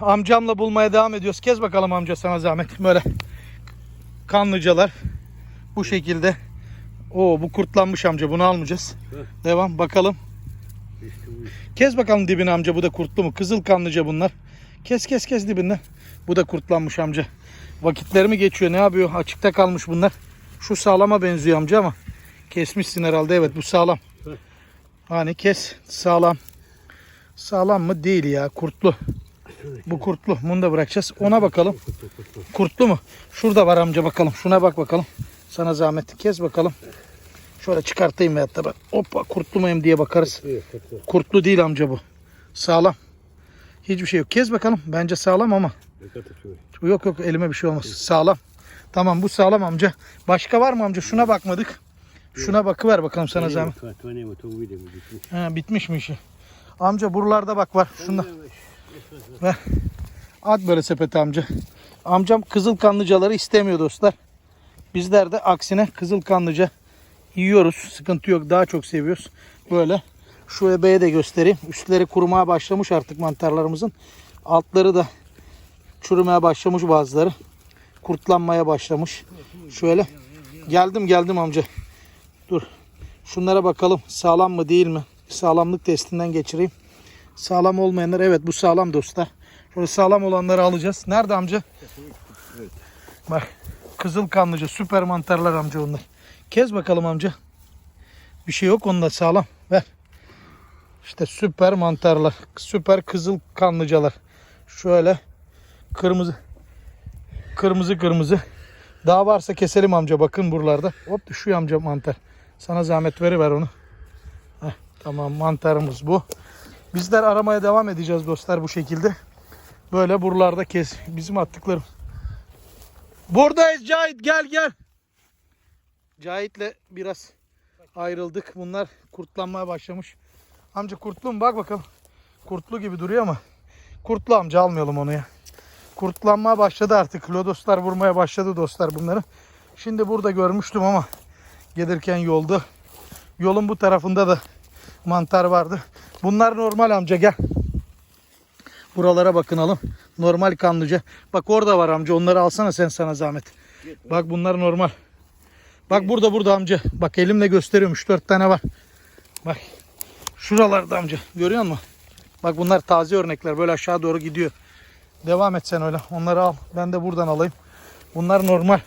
Amcamla bulmaya devam ediyoruz. Kez bakalım amca sana zahmet. Böyle kanlıcalar bu şekilde. Oo bu kurtlanmış amca bunu almayacağız. Devam bakalım. Kes bakalım dibine amca bu da kurtlu mu? Kızıl kanlıca bunlar. Kes kes kes dibinden. Bu da kurtlanmış amca. Vakitleri mi geçiyor ne yapıyor? Açıkta kalmış bunlar. Şu sağlama benziyor amca ama. Kesmişsin herhalde evet bu sağlam. Hani kes sağlam. Sağlam mı? Değil ya kurtlu. Bu kurtlu. Bunu da bırakacağız. Ona bakalım. Kurtlu mu? Şurada var amca bakalım. Şuna bak bakalım. Sana zahmet. Kes bakalım. Şöyle çıkartayım da ben. Hoppa kurtlu muyum diye bakarız. Kurtlu değil amca bu. Sağlam. Hiçbir şey yok. Kez bakalım. Bence sağlam ama. Yok yok elime bir şey olmaz. Sağlam. Tamam bu sağlam amca. Başka var mı amca? Şuna bakmadık. Şuna bakıver bakalım sana zahmet. Ha, bitmiş mi işi? Amca buralarda bak var. Şunda. At böyle sepete amca. Amcam kızıl kanlıcaları istemiyor dostlar. Bizler de aksine kızıl kanlıca yiyoruz. Sıkıntı yok. Daha çok seviyoruz. Böyle. Şu ebeye de göstereyim. Üstleri kurumaya başlamış artık mantarlarımızın. Altları da çürümeye başlamış bazıları. Kurtlanmaya başlamış. Şöyle. Geldim geldim amca. Dur. Şunlara bakalım. Sağlam mı değil mi? Sağlamlık testinden geçireyim. Sağlam olmayanlar evet bu sağlam dostlar. Şöyle sağlam olanları alacağız. Nerede amca? Bak kızıl kanlıca süper mantarlar amca onlar. Kez bakalım amca. Bir şey yok onda sağlam. Ver. İşte süper mantarlar. Süper kızıl kanlıcalar. Şöyle kırmızı kırmızı kırmızı. Daha varsa keselim amca bakın buralarda. Hop düşüyor amca mantar. Sana zahmet veriver onu. Heh, tamam mantarımız bu. Bizler aramaya devam edeceğiz dostlar bu şekilde. Böyle buralarda kes. Bizim attıklarım. Buradayız Cahit gel gel. Cahit'le biraz ayrıldık. Bunlar kurtlanmaya başlamış. Amca kurtlu mu? Bak bakalım. Kurtlu gibi duruyor ama. Kurtlu amca almayalım onu ya. Kurtlanmaya başladı artık. Lodoslar vurmaya başladı dostlar bunları. Şimdi burada görmüştüm ama gelirken yolda. Yolun bu tarafında da mantar vardı. Bunlar normal amca gel. Buralara bakınalım. Normal kanlıca. Bak orada var amca. Onları alsana sen sana zahmet. Bak bunlar normal. Bak burada burada amca. Bak elimle gösteriyorum. 3-4 tane var. Bak. Şuralarda amca. Görüyor musun? Bak bunlar taze örnekler. Böyle aşağı doğru gidiyor. Devam et sen öyle. Onları al. Ben de buradan alayım. Bunlar normal.